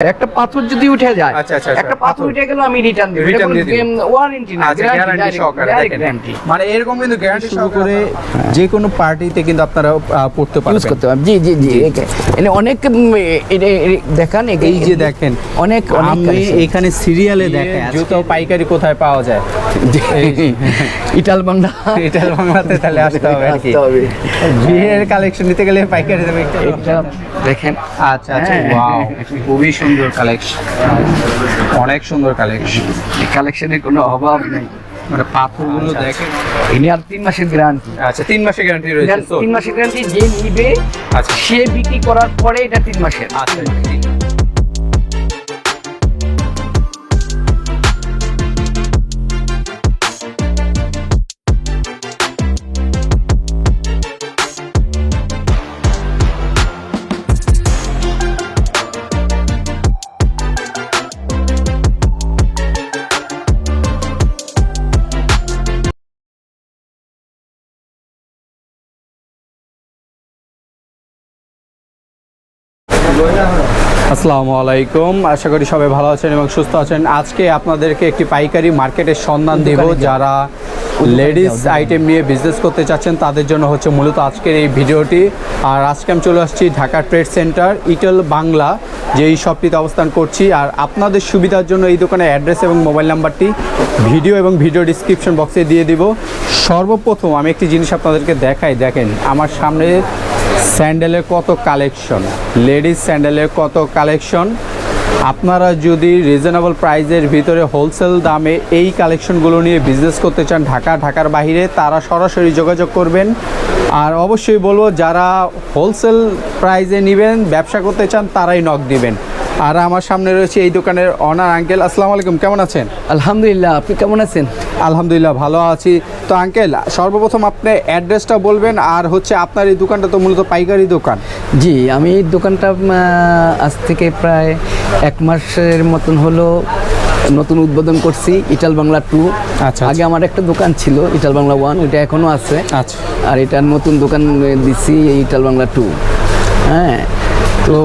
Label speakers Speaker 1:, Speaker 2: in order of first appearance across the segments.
Speaker 1: একটা পাথর যদি উঠে যায়
Speaker 2: আচ্ছা, আচ্ছা, আচ্ছা,
Speaker 1: একটা পাথর। উঠে গেল আমি রিটার্ন দেব।
Speaker 2: Return দিয়ে।
Speaker 1: ওয়ারেন্টি না
Speaker 2: গ্যারান্টি সহকারে
Speaker 1: গ্যারান্টি
Speaker 2: মানে এরকম কিন্তু গ্যারান্টি শুরু করে যে কোনো পার্টিতে কিন্তু আপনারা পড়তে
Speaker 1: ইউজ করতে পারবেন। জি জি জি এনে অনেক দেখান
Speaker 2: এই যে দেখেন
Speaker 1: অনেক
Speaker 2: আমি এখানে সিরিয়ালে দেখেন জুতো পাইকারি কোথায় পাওয়া যায়?
Speaker 1: ইটাল বাংলা।
Speaker 2: এটার বাংলাতে তাহলে আসতে হবে আর কি।
Speaker 1: আসতে হবে।
Speaker 2: বিয়ের কালেকশন নিতে গেলে পাইকারি
Speaker 1: দেখেন।
Speaker 2: আচ্ছা আচ্ছা
Speaker 1: হ্যাঁ।
Speaker 2: ওয়াও খুবই সুন্দর কালেকশন অনেক সুন্দর কালেকশন
Speaker 1: কালেকশনের কোনো অভাব নেই।
Speaker 2: মানে পাথরগুলো দেখেন।
Speaker 1: ইনি আর তিন মাসের গ্যারান্টি
Speaker 2: আচ্ছা তিন মাসের গ্যারান্টি রয়েছে
Speaker 1: তিন মাসের গ্যারান্টি যে নিবে
Speaker 2: আচ্ছা।
Speaker 1: সে বিক্রি করার পরে এটা তিন মাসের।
Speaker 2: আচ্ছা আসসালামু আলাইকুম। আশা করি সবাই ভালো আছেন এবং সুস্থ আছেন। আজকে আপনাদেরকে একটি পাইকারি মার্কেটের সন্ধান দেব যারা লেডিস আইটেম নিয়ে বিজনেস করতে চাচ্ছেন তাদের জন্য হচ্ছে মূলত আজকের এই ভিডিওটি। আর আজকে আমি চলে আসছি Dhaka trade centre Itel Bangla যে এই শপটিতে অবস্থান করছি। আর আপনাদের সুবিধার জন্য এই দোকানের অ্যাড্রেস এবং মোবাইল নাম্বারটি ভিডিও এবং ভিডিও ডিসক্রিপশন বক্সে দিয়ে দিব। সর্বপ্রথম আমি একটি জিনিস আপনাদেরকে দেখাই। দেখেন আমার সামনে স্যান্ডেলের কত কালেকশন? লেডিস স্যান্ডেলের কত কালেকশন? আপনারা যদি রিজনেবল প্রাইজের ভিতরে হোলসেল দামে এই কালেকশনগুলো নিয়ে বিজনেস করতে চান ঢাকা, ঢাকার বাহিরে তারা সরাসরি যোগাযোগ করবেন। আর অবশ্যই বলব, যারা হোলসেল প্রাইজে নেবেন, ব্যবসা করতে চান, তারাই নক দিবেন। আর আমার সামনে রয়েছে এই দোকানের অনার আঙ্কেল। আসসালামু আলাইকুম কেমন আছেন?
Speaker 1: আলহামদুলিল্লাহ আপনি কেমন আছেন?
Speaker 2: আলহামদুলিল্লাহ ভালো আছি। তো আঙ্কেল সর্বপ্রথম আপনি অ্যাড্রেসটা বলবেন আর হচ্ছে আপনার এই দোকানটা তো মূলত পাইকারি দোকান।
Speaker 1: জি আমি এই দোকানটা আজ থেকে প্রায় এক মাসের মতন হলো নতুন উদ্বোধন করছি ইটাল বাংলা টু।
Speaker 2: আচ্ছা,
Speaker 1: আগে আমার একটা দোকান ছিল ইটাল বাংলা ওয়ান ওইটা এখনও আছে।
Speaker 2: আচ্ছা।
Speaker 1: আর এটা নতুন দোকান দিচ্ছি ইটাল বাংলা টু। হ্যাঁ তো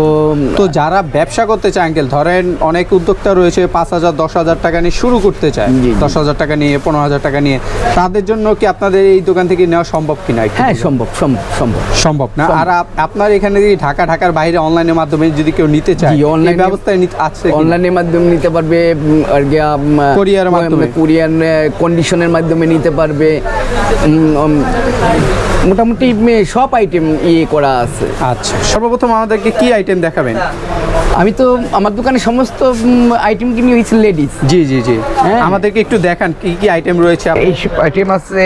Speaker 2: তো যারা ব্যবসা করতে চায় আঙ্কেল ধরেন অনেক উদ্যোক্তা রয়েছে পাঁচ হাজার দশ হাজার টাকা নিয়ে শুরু করতে চায়। দশ হাজার টাকা নিয়ে পনেরো হাজার টাকা নিয়ে তাদের জন্য কি আপনাদের এই দোকান থেকে নেওয়া সম্ভব কিনা একটু
Speaker 1: হ্যাঁ সম্ভব সম্ভব সম্ভব।
Speaker 2: সম্ভব না? আর আপ- আপনার এখানে যদি ঢাকা ঢাকার বাইরে অনলাইনের মাধ্যমে যদি কেউ নিতে চায়
Speaker 1: এ-
Speaker 2: ব্যবস্থায় আছে
Speaker 1: অনলাইনের মাধ্যমে নিতে পারবে আর গিয়া
Speaker 2: Courier এর মাধ্যমে?
Speaker 1: কুরিয়ার কন্ডিশনের মাধ্যমে নিতে পারবে মোটামুটি সব আইটেম ইয়ে করা আছে।
Speaker 2: আচ্ছা সর্বপ্রথম আমাদেরকে কি আইটেম দেখাবেন?
Speaker 1: আমি তো আমার দোকানে সমস্ত আইটেম কিনি হয়েছে লেডিস
Speaker 2: জি জি জি।
Speaker 1: হ্যাঁ।
Speaker 2: আমাদেরকে একটু দেখান কি কি আইটেম রয়েছে
Speaker 1: এই আইটেম আছে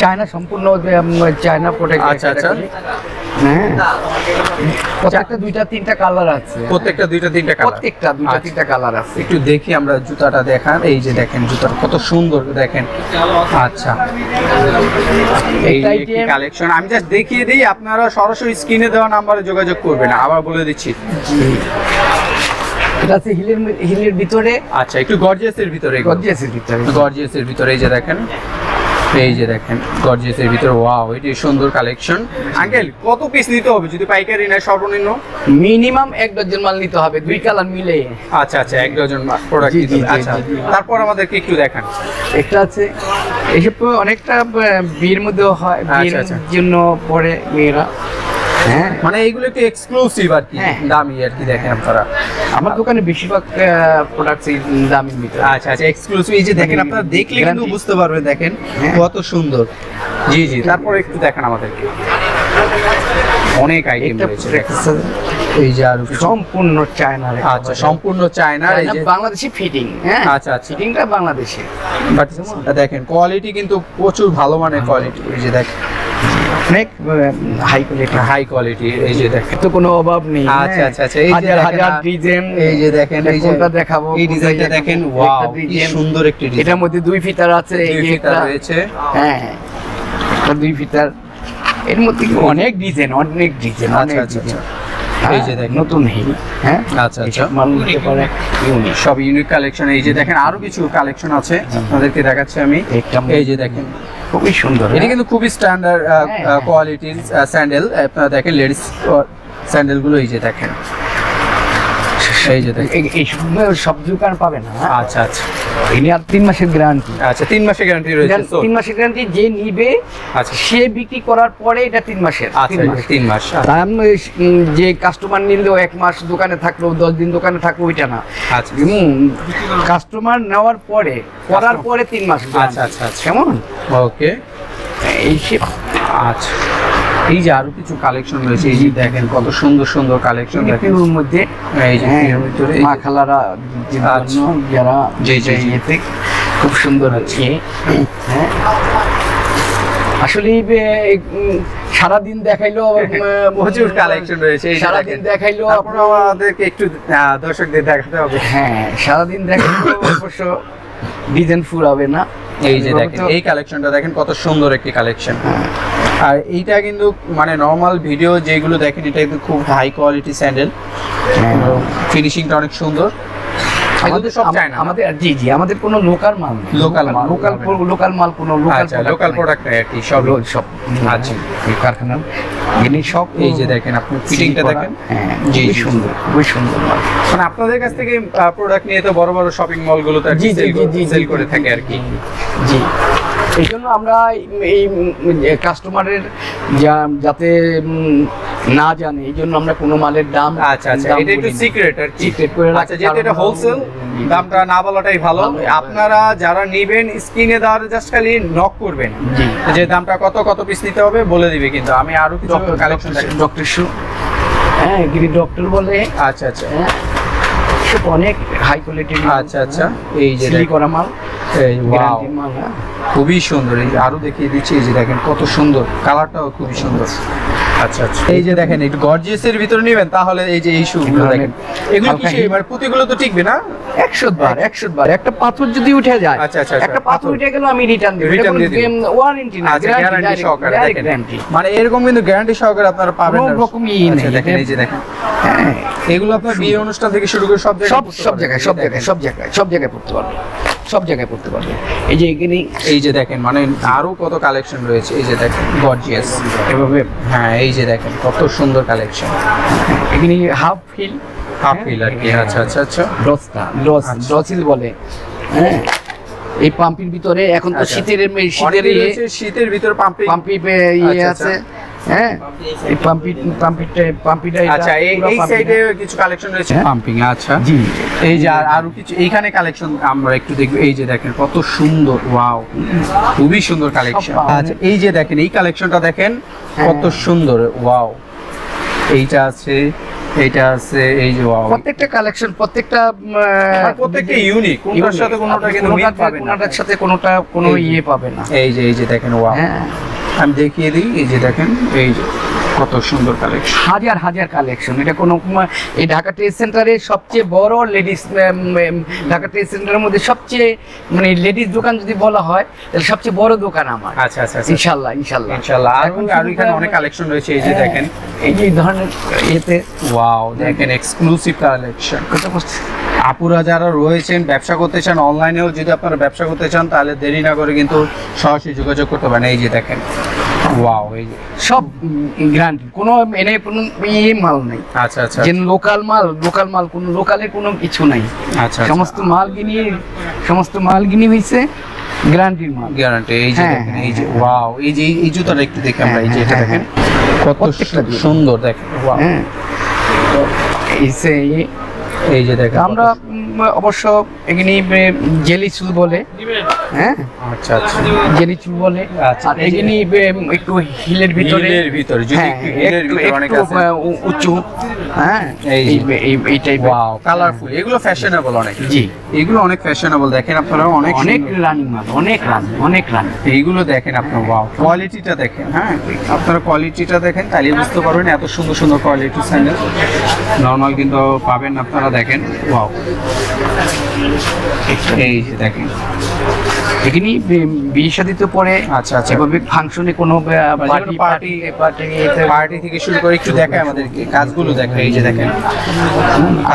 Speaker 1: চায়না সম্পূর্ণ চায়না প্রোডাক্ট
Speaker 2: আচ্ছা, আচ্ছা।
Speaker 1: হ্যাঁ। প্রত্যেকটা দুইটা তিনটা কালার আছে।
Speaker 2: প্রত্যেকটা দুইটা তিনটা কালার
Speaker 1: প্রত্যেকটা দুইটা
Speaker 2: আচ্ছা।
Speaker 1: তিনটা কালার আছে।
Speaker 2: একটু দেখি আমরা জুতাটা দেখান। এই যে দেখেন জুতাটা কত সুন্দর দেখেন। আচ্ছা। এই কালেকশন আমি জাস্ট দেখিয়ে দিই আপনারা সরাসরি স্ক্রিনে দেওয়া নাম্বারে যোগাযোগ করবেন। আবার বলে দিচ্ছি।
Speaker 1: এটা আছে হিলের হিলের ভিতরে।
Speaker 2: আচ্ছা একটু গর্জিয়াসের ভিতরে
Speaker 1: গর্জিয়াসের ভিতরে।
Speaker 2: গর্জিয়াসের ভিতরে এই যে দেখেন। এই যে দেখেন গর্জিয়াসের ভিতরে ওয়াও এটি সুন্দর কালেকশন আঙ্কেল কত পিস নিতে হবে যদি পাইকারি নেয় সর্বনিম্ন?
Speaker 1: মিনিমাম এক ডজন মাল নিতে হবে দুই কালার মিলে।
Speaker 2: আচ্ছা আচ্ছা এক ডজন প্রোডাক্ট আচ্ছা। তারপর আমাদেরকে একটু দেখান।
Speaker 1: একটা আছে এইসব তো অনেকটা বীর বিয়ের মধ্যেও হয় বিয়ের
Speaker 2: আচ্ছা।
Speaker 1: জন্য পরে মেয়েরা। হ্যাঁ।
Speaker 2: মানে এইগুলো একটু এক্সক্লুসিভ আর কি
Speaker 1: হ্যাঁ।
Speaker 2: দামি আর কি দেখেন আপনারা।
Speaker 1: আমার দোকানে বেশিরভাগ প্রোডাক্ট এই দামের ভিতরে
Speaker 2: আচ্ছা আচ্ছা এক্সক্লুসিভ এই যে দেখেন আপনারা দেখলে কিন্তু বুঝতে পারবেন দেখেন
Speaker 1: হ্যাঁ।
Speaker 2: কত সুন্দর। জি জি তারপর একটু দেখান আমাদেরকে। অনেক আইটেম রয়েছে। এই যে আর
Speaker 1: সম্পূর্ণ চায়না
Speaker 2: আচ্ছা সম্পূর্ণ চায়না এই যে
Speaker 1: বাংলাদেশি ফিটিং হ্যাঁ?
Speaker 2: আচ্ছা, আচ্ছা।
Speaker 1: ফিটিংটা বাংলাদেশি।
Speaker 2: বাট দেখেন কোয়ালিটি কিন্তু প্রচুর ভালো মানের কোয়ালিটি এই যে দেখেন।
Speaker 1: অনেক হাই কোয়ালিটি
Speaker 2: হাই কোয়ালিটি এই যে দেখেন।
Speaker 1: তো কোনো অভাব নেই।
Speaker 2: আচ্ছা,
Speaker 1: হ্যাঁ।
Speaker 2: আচ্ছা, আচ্ছা, এই যে
Speaker 1: হাজার হাজার ডিজাইন।
Speaker 2: এই যে দেখেন এই যে
Speaker 1: দেখাবো?
Speaker 2: এই ডিজাইনটা দেখেন ওয়াও কি সুন্দর একটি ডিজাইন।
Speaker 1: এটার মধ্যে দুই ফিতার আছে এই
Speaker 2: দুই
Speaker 1: যে
Speaker 2: ফিতা
Speaker 1: একটা-
Speaker 2: রয়েছে।
Speaker 1: হ্যাঁ দুই ফিতার। এর মধ্যে অনেক ডিজাইন অনেক ডিজাইন
Speaker 2: আচ্ছা,
Speaker 1: অনেক
Speaker 2: আচ্ছা, এই যে দেখেন।
Speaker 1: নতুন হিল। হ্যাঁ?
Speaker 2: আচ্ছা, আচ্ছা।
Speaker 1: মাল নিতে পারে। ইউনিক।
Speaker 2: সব ইউনিক কালেকশন। এই যে দেখেন আরও কিছু কালেকশন আছে। আপনাদেরকে দেখাচ্ছি আমি। এই যে দেখেন।
Speaker 1: খুবই সুন্দর
Speaker 2: এটা কিন্তু খুবই স্ট্যান্ডার্ড
Speaker 1: হ্যাঁ।
Speaker 2: কোয়ালিটির স্যান্ডেল আপনারা দেখেন লেডিস স্যান্ডেলগুলো এই যে দেখেন এই যে
Speaker 1: এই- সব দোকান পাবে না?
Speaker 2: আচ্ছা আচ্ছা।
Speaker 1: আর তিন মাসের গ্যারান্টি
Speaker 2: আচ্ছা তিন মাসের গ্যারান্টি রয়েছে
Speaker 1: তিন মাসের গ্যারান্টি যে নিবে
Speaker 2: আচ্ছা।
Speaker 1: সে বিক্রি করার পরে এটা তিন মাসের
Speaker 2: আচ্ছা
Speaker 1: তিন মাস স- উম, যে কাস্টমার নিলেও এক মাস দোকানে থাকল দশ দিন দোকানে থাকল ওইটা না।
Speaker 2: আচ্ছা।
Speaker 1: কাস্টমার নেওয়ার পরে করার পরে তিন মাস
Speaker 2: আচ্ছা, আচ্ছা, আচ্ছা।
Speaker 1: কেমন?
Speaker 2: ওকে
Speaker 1: এই
Speaker 2: আচ্ছা। এই যে আরও কিছু কালেকশন রয়েছে এই যে দেখেন কত সুন্দর সুন্দর কালেকশন
Speaker 1: পিওর মধ্যে
Speaker 2: এই যে পিওর ভিতরে
Speaker 1: মা খালারা যে যারা
Speaker 2: জি, জি।
Speaker 1: ইয়েতে খুব সুন্দর আছে হ্যাঁ। আসলে সারাদিন দেখাইলো
Speaker 2: প্রচুর কালেকশন রয়েছে যে
Speaker 1: সারাদিন। দেখাইলো
Speaker 2: তারপর আমাদেরকে একটু দর্শকদের দেখাতে হবে।
Speaker 1: হ্যাঁ সারাদিন দেখাইলো অবশ্য। ডিজাইন ফুরাবে না।
Speaker 2: এই যে দেখেন এই কালেকশনটা দেখেন কত সুন্দর একটি কালেকশন। আর এইটা কিন্তু মানে নর্মাল ভিডিও যেগুলো দেখেন এটা কিন্তু খুব হাই কোয়ালিটি স্যান্ডেল। ফিনিশিংটা অনেক সুন্দর। আমাদের সব চায় না
Speaker 1: আমাদের জি জি আমাদের কোনো লোকাল মাল।
Speaker 2: Local মাল
Speaker 1: লোকাল লোকাল মাল কোনো লোকাল
Speaker 2: লোকাল প্রোডাক্ট নেই। আর কি সব
Speaker 1: সব সব
Speaker 2: আচ্ছা।
Speaker 1: এই কারখানার যিনি সব
Speaker 2: এই যে দেখেন আপনি ফিটিংটা দেখেন।
Speaker 1: হ্যাঁ
Speaker 2: জি,
Speaker 1: সুন্দর খুবই সুন্দর মাল।
Speaker 2: মানে আপনাদের কাছ থেকে প্রোডাক্ট নিয়ে তো বড় বড় শপিং মলগুলোতে
Speaker 1: জি, জি,
Speaker 2: সেল করে থাকে আর কি।
Speaker 1: জি। এই জন্য আমরা এই কাস্টমারের যা যাতে না জানে এই জন্য আমরা কোনো মালের দাম
Speaker 2: আচ্ছা আচ্ছা এটা একটু। সিক্রেট আর
Speaker 1: করে
Speaker 2: আচ্ছা যেহেতু এটা হোলসেল দামটা না বলাটাই ভালো। আপনারা যারা নেবেন স্ক্রিনে দেওয়ার জাস্ট খালি নক করবেন। যে দামটা কত কত পিস নিতে হবে বলে দিবে কিন্তু। আমি আরও কিছু কালেকশন
Speaker 1: ডক্টর শু হ্যাঁ গিরি ডক্টর বলে।
Speaker 2: আচ্ছা আচ্ছা।
Speaker 1: হ্যাঁ অনেক হাই কোয়ালিটির
Speaker 2: আচ্ছা, আচ্ছা। এই যে
Speaker 1: করা মাল।
Speaker 2: এই ওয়াও।
Speaker 1: হ্যাঁ
Speaker 2: খুবই সুন্দর। এই আরও দেখিয়ে দিচ্ছি এই যে দেখেন কত সুন্দর। কালারটাও খুবই সুন্দর। আচ্ছা আচ্ছা। এই যে দেখেন একটু গর্জিয়াস এর ভিতরে নেবেন তাহলে এই যে এই শুগুলো দেখেন। এগুলো কি সেই মানে পুঁতিগুলো তো টিকবে না?
Speaker 1: একশো বার একশো বার। একটা পাথর যদি উঠে যায়
Speaker 2: আচ্ছা, আচ্ছা, আচ্ছা,
Speaker 1: একটা পাথর। উঠে গেল আমি রিটার্ন দিব।
Speaker 2: Return দিয়ে দিবেন।
Speaker 1: ওয়ারেন্টি না
Speaker 2: আচ্ছা গ্যারান্টি সহকারে দেখেন। মানে এরকম কিন্তু গ্যারান্টি সহকারে আপনারা পাবেন না।
Speaker 1: রকম ই
Speaker 2: আচ্ছা,
Speaker 1: নেই।
Speaker 2: দেখেন এই যে দেখেন।
Speaker 1: হ্যাঁ।
Speaker 2: এগুলো আপনার বিয়ে অনুষ্ঠান থেকে শুরু করে সব জায়গায়
Speaker 1: সব সব জায়গায় সব জায়গায় সব জায়গায় সব জায়গায় পড়তে পারবে সব জায়গায় পড়তে পারবে। এই যে এখানে
Speaker 2: এই যে দেখেন মানে আরও কত কালেকশন রয়েছে। এই যে দেখেন গর্জিয়াস
Speaker 1: এভাবে
Speaker 2: হ্যাঁ এই যে দেখেন কত সুন্দর কালেকশন
Speaker 1: এখানে হাফ হিল
Speaker 2: হাফ হিল আর কি আচ্ছা আচ্ছা আচ্ছা।
Speaker 1: ডসটা ডস
Speaker 2: আচ্ছা।
Speaker 1: ডসিল বলে। হ্যাঁ। এই পাম্পির ভিতরে এখন তো
Speaker 2: আচ্ছা।
Speaker 1: শীতের শীতের ইয়ে
Speaker 2: শীতের ভিতরে পাম্পে
Speaker 1: পাম্পি ইয়ে
Speaker 2: আচ্ছা,
Speaker 1: আছে। হ্যাঁ? এই পাম্পি পাম্পিটা পাম্পিটা
Speaker 2: আচ্ছা এই এই সাইডে কিছু কালেকশন রয়েছে?
Speaker 1: হ্যাঁ।
Speaker 2: পাম্পিং আচ্ছা।
Speaker 1: জি।
Speaker 2: এই যে আর আরও কিছু এইখানে কালেকশন আমরা একটু দেখব। এই যে দেখেন কত সুন্দর ওয়াও খুবই সুন্দর কালেকশন আচ্ছা এই যে দেখেন এই কালেকশনটা দেখেন
Speaker 1: হ্যাঁ।
Speaker 2: কত সুন্দর ওয়াও এইটা আছে এইটা আছে এই যে ওয়াও
Speaker 1: প্রত্যেকটা কালেকশন প্রত্যেকটা
Speaker 2: প্রত্যেকটা ইউনিক। কোনটার সাথে কোনোটা কিন্তু মিল পাবে না।
Speaker 1: কোনটার সাথে কোনোটা কোনো ইয়ে পাবে না।
Speaker 2: এই যে এই যে দেখেন ওয়াও
Speaker 1: হ্যাঁ।
Speaker 2: আমি দেখিয়ে দিই এই যে দেখেন এই যে। কত সুন্দর কালেকশন
Speaker 1: হাজার হাজার কালেকশন এটা কোনো এই ঢাকা ট্রেড সেন্টারে সবচেয়ে বড় লেডিস ঢাকা ট্রেড সেন্টারের মধ্যে সবচেয়ে মানে লেডিস দোকান যদি বলা হয় তাহলে সবচেয়ে বড় দোকান আমার।
Speaker 2: আচ্ছা আচ্ছা আচ্ছা।
Speaker 1: ইনশাল্লাহ ইনশাল্লাহ।
Speaker 2: আর আর এখানে অনেক কালেকশন রয়েছে এই যে
Speaker 1: হ্যাঁ,
Speaker 2: দেখেন।
Speaker 1: এই যে ধরনের ইয়েতে
Speaker 2: ওয়াও দেখেন এক্সক্লুসিভ কালেকশন
Speaker 1: কত
Speaker 2: আপুরা যারা রয়েছেন ব্যবসা করতে চান অনলাইনেও যদি আপনারা ব্যবসা করতে চান তাহলে দেরি না করে কিন্তু সরাসরি যোগাযোগ করতে পারেন। এই যে দেখেন। ওয়াও এই
Speaker 1: সব গ্রান্টি। কোনো এনে কোনো ইয়ে মাল নেই।
Speaker 2: আচ্ছা আচ্ছা।
Speaker 1: যে লোকাল মাল লোকাল মাল কোনো লোকালে কোনো কিছু নাই।
Speaker 2: আচ্ছা
Speaker 1: সমস্ত মাল গিনি সমস্ত মাল গিনি হয়েছে গ্যারান্টির মাল।
Speaker 2: গ্যারান্টি এই যে
Speaker 1: হ্যাঁ,
Speaker 2: এই যে
Speaker 1: হ্যাঁ,
Speaker 2: ওয়াও এই যে এই জুতাটা একটু দেখি আমরা এই যে এটা
Speaker 1: হ্যাঁ,
Speaker 2: দেখেন।
Speaker 1: হ্যাঁ,
Speaker 2: কত সুন্দর দেখেন ওয়াও
Speaker 1: হ্যাঁ। এই সে
Speaker 2: এই যে দেখেন
Speaker 1: আমরা অবশ্য এখানে জেলি চুল বলে। হ্যাঁ?
Speaker 2: আচ্ছা আচ্ছা।
Speaker 1: বলে
Speaker 2: আচ্ছা, যে-
Speaker 1: এখানে একটু হিলের ভিতরে।
Speaker 2: হিলের ভিতরে, যদি
Speaker 1: হ্যাঁ,
Speaker 2: হিলের ভিতরে অনেক আছে।
Speaker 1: উঁচু। হ্যাঁ
Speaker 2: এই
Speaker 1: এই
Speaker 2: ওয়াও কালারফুল এগুলো ফ্যাশনেবল অনেক।
Speaker 1: জি।
Speaker 2: এগুলো অনেক ফ্যাশনেবল দেখেন আপনারা অনেক
Speaker 1: অনেক রানিং মাল অনেক রানিং অনেক রানিং
Speaker 2: এইগুলো দেখেন আপনার ওয়াও কোয়ালিটিটা দেখেন হ্যাঁ? আপনারা কোয়ালিটিটা দেখেন তাহলে বুঝতে পারবেন এত সুন্দর সুন্দর কোয়ালিটি স্যান্ডেল নর্মাল কিন্তু পাবেন আপনারা দেখেন ওয়াও এই যে দেখেন।
Speaker 1: এখানে বিয়ে শাদিতে পরে
Speaker 2: আচ্ছা, আচ্ছা।
Speaker 1: এভাবে ফাংশনে কোনো পার্টি পার্টি পার্টি
Speaker 2: থেকে শুরু করে একটু দেখায় আমাদেরকে কাজগুলো দেখায় এই যে দেখেন।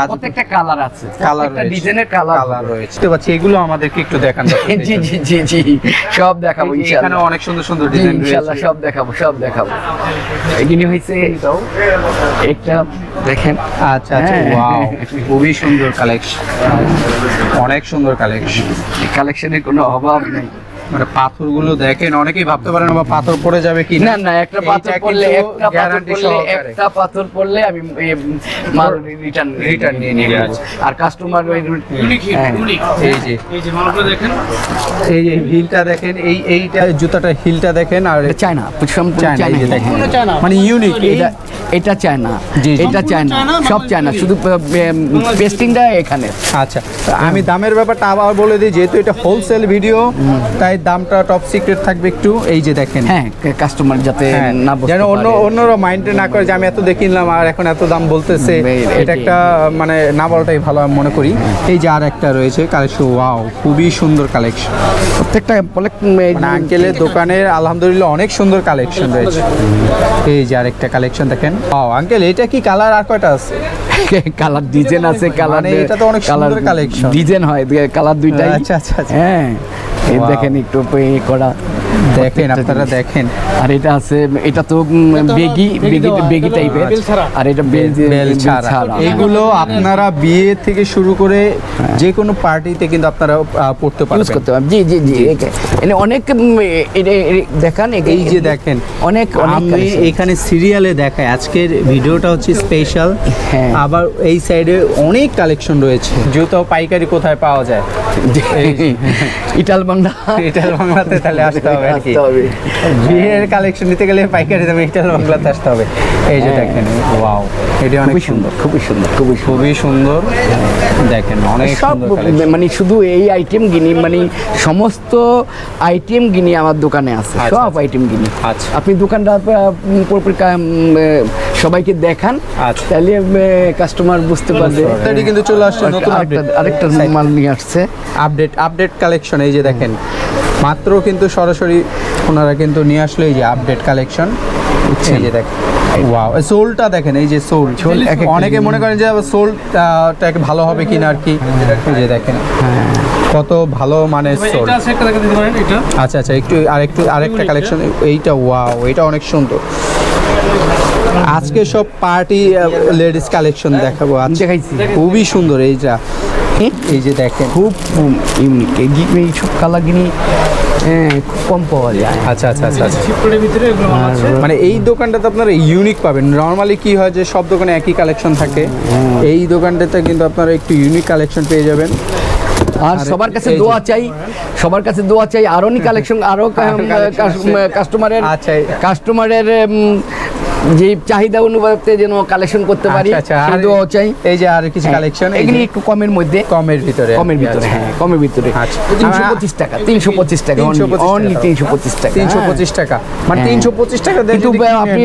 Speaker 1: প্রত্যেকটা কালার আছে
Speaker 2: কালার
Speaker 1: ডিজাইনের কালার
Speaker 2: কালার রয়েছে। দেখতে পাচ্ছি এগুলো আমাদেরকে একটু দেখান
Speaker 1: জি জি জি জি সব দেখাবো
Speaker 2: এখানে অনেক সুন্দর সুন্দর ডিজাইন
Speaker 1: ইনশাআল্লাহ সব দেখাবো সব দেখাবো। এখানে হয়েছে একটা দেখেন।
Speaker 2: আচ্ছা আচ্ছা
Speaker 1: হ্যাঁ।
Speaker 2: ওয়াও খুবই সুন্দর কালেকশন অনেক সুন্দর কালেকশন
Speaker 1: কালেকশনের কোনো অভাব নেই
Speaker 2: মানে পাথরগুলো দেখেন অনেকেই ভাবতে পারেন বা পাথর পড়ে যাবে কি
Speaker 1: না না একটা পাথর পড়লে একটা পাথর পড়লে একটা পাথর পড়লে আমি মাল রিটার্ন
Speaker 2: Return নিয়ে নিবে, আচ্ছা।
Speaker 1: আর কাস্টমার ওই হ্যাঁ।
Speaker 2: এই যে।
Speaker 3: এই যে মালগুলো দেখেন।
Speaker 2: এই যে হিলটা দেখেন এই এইটা জুতাটা হিলটা দেখেন আর
Speaker 1: চায়না সম্পূর্ণ
Speaker 2: চায়না এই যে দেখেন। মানে ইউনিক
Speaker 1: এটা এটা চায়না। এটা চায়না সব চায়না শুধু পেস্টিংটা এখানে।
Speaker 2: আচ্ছা তো আমি দামের ব্যাপারটা আবার বলে দিই যেহেতু এটা হোলসেল ভিডিও তাই দামটা টপ সিক্রেট থাকবে একটু এই যে দেখেন।
Speaker 1: হ্যাঁ কাস্টমার যাতে
Speaker 2: হ্যাঁ,
Speaker 1: না
Speaker 2: যেন অন্য। অন্যরা মাইন্ডে না করে যে আমি এত দিয়ে কিনলাম আর এখন এত দাম বলতেছে এটা একটা মানে না বলাটাই ভালো আমি মনে করি। এই যে আর একটা রয়েছে কালেকশন ওয়াও খুবই সুন্দর কালেকশন
Speaker 1: প্রত্যেকটা প্রত্যেক
Speaker 2: মানে আঙ্কেলের দোকানের আলহামদুলিল্লাহ অনেক সুন্দর কালেকশন রয়েছে। এই যে আরেকটা কালেকশন দেখেন। ও আঙ্কেল এটা কি কালার আর কয়টা আছে?
Speaker 1: কালার ডিজাইন আছে কালার
Speaker 2: মানে এটা তো অনেক সুন্দর কালেকশন
Speaker 1: ডিজাইন হয় কালার দুইটাই।
Speaker 2: আচ্ছা, আচ্ছা, আচ্ছা।
Speaker 1: হ্যাঁ. দেখেন একটু করা।
Speaker 2: দেখেন আপনারা দেখেন।
Speaker 1: আর এটা আছে এটা তো বেগি
Speaker 3: বেগি
Speaker 1: বেগি টাইপের আর এটা বেল
Speaker 2: বেল ছাড়া। এইগুলো আপনারা বিয়ে থেকে শুরু করে যে কোনো পার্টিতে কিন্তু আপনারা পড়তে পারবেন।
Speaker 1: করতে পারবেন। জি জি জি অনেক দেখান
Speaker 2: এই যে দেখেন
Speaker 1: অনেক অনেক
Speaker 2: আমি এখানে সিরিয়ালে দেখাই। আজকের ভিডিওটা হচ্ছে স্পেশাল
Speaker 1: হ্যাঁ।
Speaker 2: আবার এই সাইডে অনেক কালেকশন রয়েছে। জুতো পাইকারি কোথায় পাওয়া যায়?
Speaker 1: ইটাল বাংলা।
Speaker 2: ইটাল বাংলাতে তাহলে আসতে হবে। আর কি বিয়ের কালেকশন নিতে গেলে পাইকারি দামে বাংলাতে আসতে হবে। এই যে দেখেন ওয়াও এটা অনেক
Speaker 1: সুন্দর খুবই সুন্দর খুবই
Speaker 2: খুবই সুন্দর। দেখেন অনেক
Speaker 1: সব
Speaker 2: সুন্দর
Speaker 1: মানে শুধু এই আইটেম গিনি মানে সমস্ত আইটেম গিনি আমার দোকানে আছে।
Speaker 2: আচ্ছা,
Speaker 1: সব
Speaker 2: আচ্ছা।
Speaker 1: আইটেম গিনি।
Speaker 2: আচ্ছা।
Speaker 1: আপনি দোকানটা সবাইকে দেখান
Speaker 2: আচ্ছা।
Speaker 1: তাহলে কাস্টমার বুঝতে পারবে।
Speaker 2: এটি কিন্তু চলে আসছে নতুন
Speaker 1: আরেকটা
Speaker 2: আপডেট
Speaker 1: আরেকটা মাল নিয়ে আসছে।
Speaker 2: আপডেট আপডেট কালেকশন এই যে দেখেন। মাত্র কিন্তু সরাসরি ওনারা কিন্তু নিয়ে আসলো এই যে আপডেট কালেকশন এই যে দেখেন। ওয়াও সোলটা দেখেন এই যে সোল
Speaker 1: সোল
Speaker 2: অনেকে মনে করেন যে সোলটাকে ভালো হবে কিনা আর কি। এই যে দেখেন। কত ভালো মানের সোল
Speaker 3: এটা আছে একটা দেখা এটা।
Speaker 2: আচ্ছা আচ্ছা একটু আরেকটু আরেকটা কালেকশন এইটা ওয়াও এটা অনেক সুন্দর। আজকে সব পার্টি লেডিস কালেকশন দেখাবো। আজকে
Speaker 1: দেখাইছি।
Speaker 2: খুবই সুন্দর এইটা এই যে দেখেন।
Speaker 1: খুব ইউনিক এই সব কালার গিনি হ্যাঁ, খুব কম পাওয়া যায়।
Speaker 2: আচ্ছা আচ্ছা আচ্ছা আচ্ছা।
Speaker 3: ভিতরে এগুলো আছে?
Speaker 2: মানে এই দোকানটাতে আপনারা ইউনিক পাবেন। নর্মালি কি হয় যে সব দোকানে একই কালেকশন থাকে। এই দোকানটাতে কিন্তু আপনারা একটু ইউনিক কালেকশন পেয়ে যাবেন।
Speaker 1: আর সবার কাছে দোয়া চাই সবার কাছে দোয়া চাই আরও নি কালেকশন
Speaker 2: আরও
Speaker 1: কাস্টমারের কাস্টমারের যে চাহিদা অনুপাতে যেন কালেকশন করতে পারি
Speaker 2: আচ্ছা আচ্ছা
Speaker 1: দোয়া চাই।
Speaker 2: এই যে আর কিছু কালেকশন
Speaker 1: এগুলি একটু কমের মধ্যে।
Speaker 2: কমের ভিতরে
Speaker 1: কমের ভিতরে
Speaker 2: আচ্ছা।
Speaker 1: হ্যাঁ কমের ভিতরে। তিনশো পঁচিশ টাকা তিনশো পঁচিশ টাকা অনলি তিনশো পঁচিশ টাকা
Speaker 2: তিনশো
Speaker 1: হ্যাঁ।
Speaker 2: পঁচিশ টাকা। মানে
Speaker 1: হ্যাঁ।
Speaker 2: তিনশো পঁচিশ টাকা
Speaker 1: কিন্তু আপনি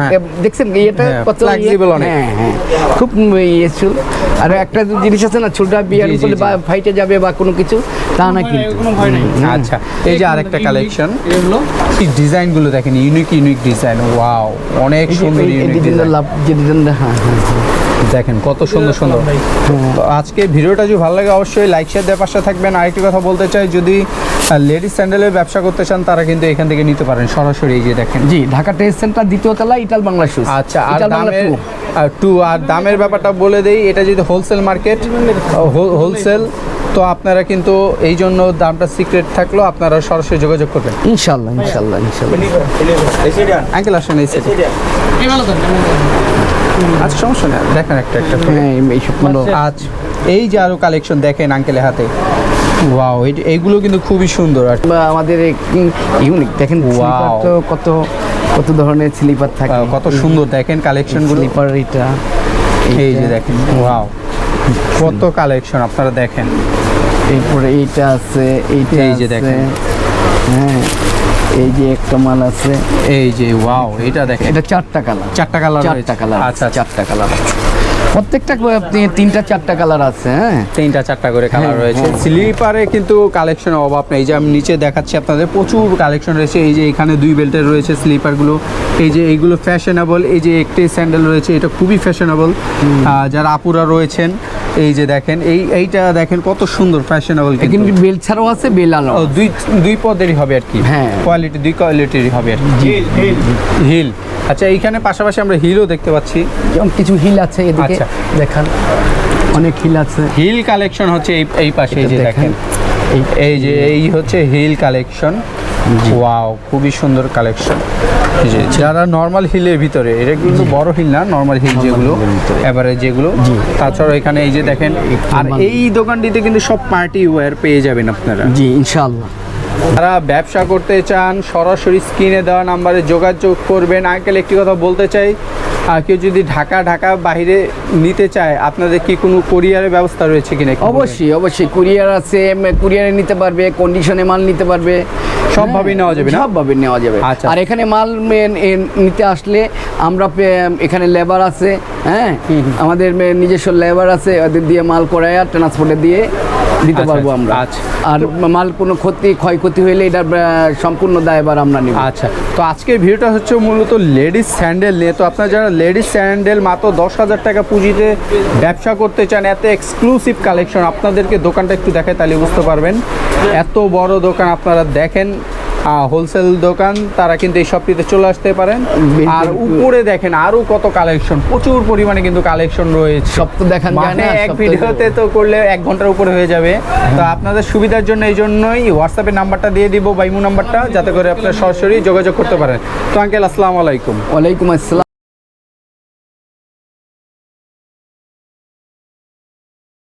Speaker 2: হ্যাঁ।
Speaker 1: দেখছেন ইয়েটা
Speaker 2: হ্যাঁ,
Speaker 1: কত
Speaker 2: flexible অনেক।
Speaker 1: হ্যাঁ হ্যাঁ। খুব ইয়ে চুল। আর একটা জিনিস আছে না চুলটা বিয়ার করলে বা ফাইটে যাবে বা কোনো কিছু তা না কিন্তু।
Speaker 3: কোনো ভয় নাই।
Speaker 2: আচ্ছা এই যে আরেকটা কালেকশন
Speaker 3: এগুলো
Speaker 2: এই ডিজাইনগুলো দেখেন ইউনিক ইউনিক ডিজাইন ওয়াও অনেক সুন্দর
Speaker 1: এই- এই
Speaker 2: ইউনিক ডিজাইন
Speaker 1: লাভ যে ডিজাইনটা হ্যাঁ হ্যাঁ হ্যাঁ।
Speaker 2: দেখেন কত সুন্দর সুন্দর। তো আজকে ভিডিওটা যদি ভালো লাগে অবশ্যই লাইক শেয়ার দেওয়ার পাশে থাকবেন। আরেকটি কথা বলতে চাই যদি লেডিস স্যান্ডেলের ব্যবসা করতে চান তারা কিন্তু এখান থেকে নিতে পারেন। সরাসরি এই যে দেখেন।
Speaker 1: জি ঢাকা ট্রেড সেন্টার দ্বিতীয় তলা ইটাল বাংলা শুজ
Speaker 2: আচ্ছা আর দামের
Speaker 1: টু
Speaker 2: আর দামের ব্যাপারটা বলে দেই এটা যদি হোলসেল মার্কেট হোলসেল তো আপনারা কিন্তু এই জন্য দামটা সিক্রেট থাকলেও আপনারা সরাসরি যোগাযোগ করবেন।
Speaker 1: ইনশাল্লাহ ইনশাল্লাহ ইনশাল্লাহ
Speaker 2: আঙ্কেল আসেন এই সাইডে। আচ্ছা সমস্যা নেই দেখেন একটা একটা।
Speaker 1: হ্যাঁ এইসব মানে
Speaker 2: আচ্ছা এই যে আরও কালেকশন দেখেন আঙ্কেলের হাতে। ওয়াও এইগুলো কিন্তু খুবই সুন্দর। আর
Speaker 1: আমাদের ইউনিক দেখেন. তো কত কত ধরনের স্লিপার থাকে।
Speaker 2: কত সুন্দর দেখেন কালেকশনগুলো
Speaker 1: স্লিপার এটা।
Speaker 2: এই যে দেখেন ওয়াও কত কালেকশন আপনারা দেখেন?
Speaker 1: এরপরে এইটা আছে এইটা
Speaker 2: এই যে দেখেন।
Speaker 1: হ্যাঁ এই যে একটা মাল আছে।
Speaker 2: এই যে ওয়াও এটা দেখেন।
Speaker 1: এটা চারটা কালার
Speaker 2: চারটা কালার
Speaker 1: চারটা কালার
Speaker 2: আচ্ছা আচ্ছা।
Speaker 1: চারটা কালার আছে প্রত্যেকটা তিনটা চারটা কালার আছে হ্যাঁ?
Speaker 2: তিনটা চারটা করে কালার
Speaker 1: হ্যাঁ,
Speaker 2: রয়েছে।
Speaker 1: হ্যাঁ।
Speaker 2: স্লিপারে কিন্তু কালেকশনের অভাব নেই। যে আমি নিচে দেখাচ্ছি আপনাদের প্রচুর কালেকশন রয়েছে। এই যে এখানে দুই বেল্টের রয়েছে স্লিপারগুলো এই যে এইগুলো ফ্যাশনেবল এই যে একটি স্যান্ডেল রয়েছে এটা খুবই ফ্যাশনেবল যারা আপুরা রয়েছেন এই যে দেখেন এই এইটা দেখেন কত সুন্দর ফ্যাশনেবল
Speaker 1: কিন্তু বেল ছাড়াও আছে বেল আলো
Speaker 2: দুই দুই পদেরই হবে আর কি।
Speaker 1: হ্যাঁ।
Speaker 2: কোয়ালিটি দুই কোয়ালিটিরই হবে আর কি। হিল আচ্ছা এইখানে পাশাপাশি আমরা হিলও দেখতে পাচ্ছি।
Speaker 1: যেমন কিছু হিল আছে এদিকে
Speaker 2: আচ্ছা।
Speaker 1: দেখান। অনেক হিল আছে।
Speaker 2: হিল কালেকশন হচ্ছে এই এই পাশে এই যে দেখেন।
Speaker 1: দেখেন।
Speaker 2: এই যে এই হচ্ছে হিল কালেকশন ওয়াও খুবই সুন্দর কালেকশন যারা নর্মাল হিলের ভিতরে এটা কিন্তু বড় হিল না নর্মাল হিল যেগুলো এবারে যেগুলো। তাছাড়া এখানে এই যে দেখেন আর এই দোকানটিতে কিন্তু সব পার্টি ওয়্যার পেয়ে যাবেন আপনারা।
Speaker 1: জি ইনশাআল্লাহ।
Speaker 2: যারা ব্যবসা করতে চান সরাসরি স্ক্রিনে দেওয়া নাম্বারে যোগাযোগ করবেন। আঙ্কেল একটি কথা বলতে চাই আর কেউ যদি ঢাকা ঢাকা বাইরে নিতে চায় আপনাদের কি কোনো কুরিয়ারের ব্যবস্থা রয়েছে কিনা?
Speaker 1: অবশ্যই অবশ্যই কুরিয়ার আছে কুরিয়ারে নিতে পারবে কন্ডিশনে মাল নিতে পারবে
Speaker 2: সবভাবেই নেওয়া যাবে?
Speaker 1: সবভাবে নেওয়া যাবে
Speaker 2: আচ্ছা।
Speaker 1: আর এখানে মাল নিতে আসলে আমরা এখানে লেবার আছে হ্যাঁ আমাদের নিজস্ব লেবার আছে ওদের দিয়ে মাল করায় ট্রান্সপোর্টে দিয়ে দিতে
Speaker 2: আচ্ছা,
Speaker 1: পারব আমরা।
Speaker 2: আচ্ছা।
Speaker 1: আর মাল কোনো ক্ষতি ক্ষয়ক্ষতি হলে এটা সম্পূর্ণ দায় এবার আমরা নিব।
Speaker 2: আচ্ছা তো আজকের ভিডিওটা হচ্ছে মূলত লেডিস স্যান্ডেল নিয়ে। তো আপনারা যারা লেডিস স্যান্ডেল মাত্র দশ হাজার টাকা পুঁজিতে ব্যবসা করতে চান এত এক্সক্লুসিভ কালেকশন আপনাদেরকে দোকানটা একটু দেখায় তাহলে বুঝতে পারবেন। এত বড় দোকান আপনারা দেখেন হোলসেল দোকান তারা কিন্তু এই শপটিতে চলে আসতে পারেন। আর উপরে দেখেন আরও কত কালেকশন প্রচুর পরিমাণে কিন্তু কালেকশন রয়েছে।
Speaker 1: সব তো দেখান
Speaker 2: মানে এক ভিডিওতে তো করলে এক ঘণ্টার উপরে হয়ে যাবে। তো আপনাদের সুবিধার জন্য এই জন্যই হোয়াটসঅ্যাপের নাম্বারটা দিয়ে দিব বাইমু নাম্বারটা যাতে করে আপনারা সরাসরি যোগাযোগ করতে পারেন। তো আঙ্কেল আসসালামু আলাইকুম।
Speaker 1: ওয়ালাইকুম আসসালাম।